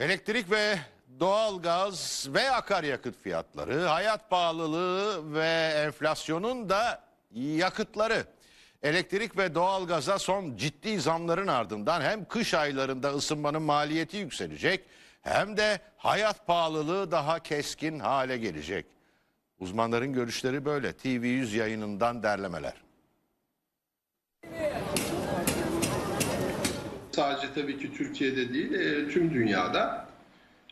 Elektrik ve doğalgaz ve akaryakıt fiyatları, hayat pahalılığı ve enflasyonun da yakıtları. Elektrik ve doğalgaza son ciddi zamların ardından hem kış aylarında ısınmanın maliyeti yükselecek hem de hayat pahalılığı daha keskin hale gelecek. Uzmanların görüşleri böyle. TV100 yayınından derlemeler. Sadece tabii ki Türkiye'de değil, e, tüm dünyada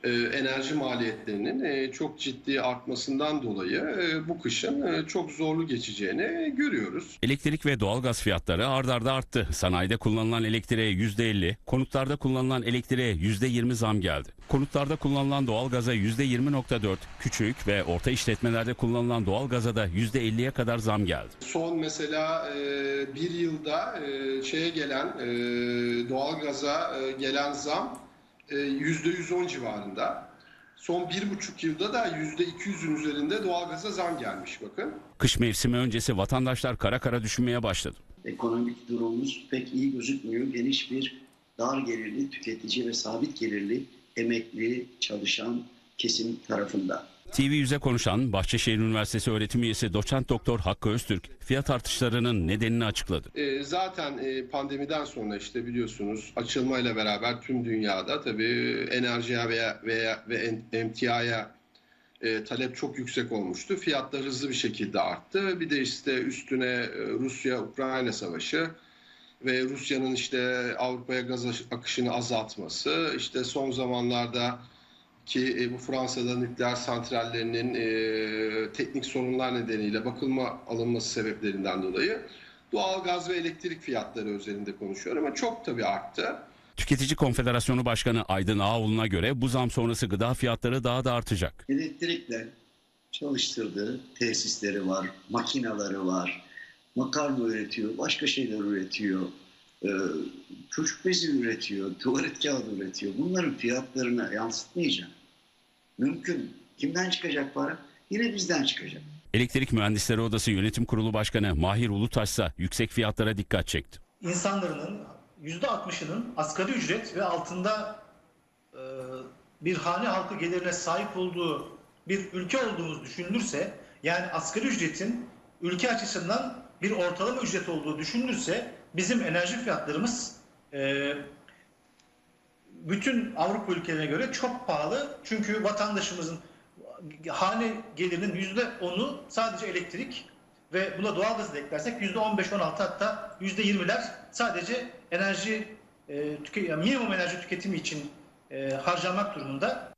enerji maliyetlerinin e, çok ciddi artmasından dolayı e, bu kışın e, çok zorlu geçeceğini görüyoruz. Elektrik ve doğalgaz fiyatları ard arda arttı. Sanayide kullanılan elektriğe %50, konutlarda kullanılan elektriğe %20 zam geldi. Konutlarda kullanılan doğalgaza %20.4, küçük ve orta işletmelerde kullanılan doğalgaza da %50'ye kadar zam geldi. Son mesela e, bir yılda e, şeye gelen e, doğalgaza e, gelen zam e, %110 civarında. Son bir buçuk yılda da %200'ün üzerinde doğalgaza zam gelmiş bakın. Kış mevsimi öncesi vatandaşlar kara kara düşünmeye başladı. ekonomik durumumuz pek iyi gözükmüyor. Geniş bir dar gelirli, tüketici ve sabit gelirli emekli, çalışan kesim tarafında. TV100'e konuşan Bahçeşehir Üniversitesi öğretim üyesi doçent doktor Hakkı Öztürk fiyat artışlarının nedenini açıkladı. E, zaten e, pandemiden sonra işte biliyorsunuz açılmayla beraber tüm dünyada tabii enerjiye veya, veya ve emtiaya e, talep çok yüksek olmuştu. Fiyatlar hızlı bir şekilde arttı. Bir de işte üstüne e, Rusya-Ukrayna savaşı ve Rusya'nın işte Avrupa'ya gaz akışını azaltması, işte son zamanlarda ki e, bu Fransa'da nükleer santrallerinin e, teknik sorunlar nedeniyle bakılma alınması sebeplerinden dolayı doğal gaz ve elektrik fiyatları üzerinde konuşuyorum ama çok tabii arttı. Tüketici Konfederasyonu Başkanı Aydın Ağoğlu'na göre bu zam sonrası gıda fiyatları daha da artacak. Elektrikle çalıştırdığı tesisleri var, makinaları var, makarna üretiyor, başka şeyler üretiyor, e, çocuk bezi üretiyor, tuvalet kağıdı üretiyor. Bunların fiyatlarını yansıtmayacak. Mümkün. Kimden çıkacak para? Yine bizden çıkacak. Elektrik Mühendisleri Odası Yönetim Kurulu Başkanı Mahir Ulutaş ise yüksek fiyatlara dikkat çekti. insanların %60'ının asgari ücret ve altında e, bir hane halkı gelirine sahip olduğu bir ülke olduğumuz düşünülürse yani asgari ücretin ülke açısından bir ortalama ücret olduğu düşünülürse bizim enerji fiyatlarımız e, bütün Avrupa ülkelerine göre çok pahalı. Çünkü vatandaşımızın hane gelirinin %10'u sadece elektrik ve buna doğalgazı da eklersek %15-16 hatta %20'ler sadece enerji e, minimum enerji tüketimi için e, harcamak durumunda.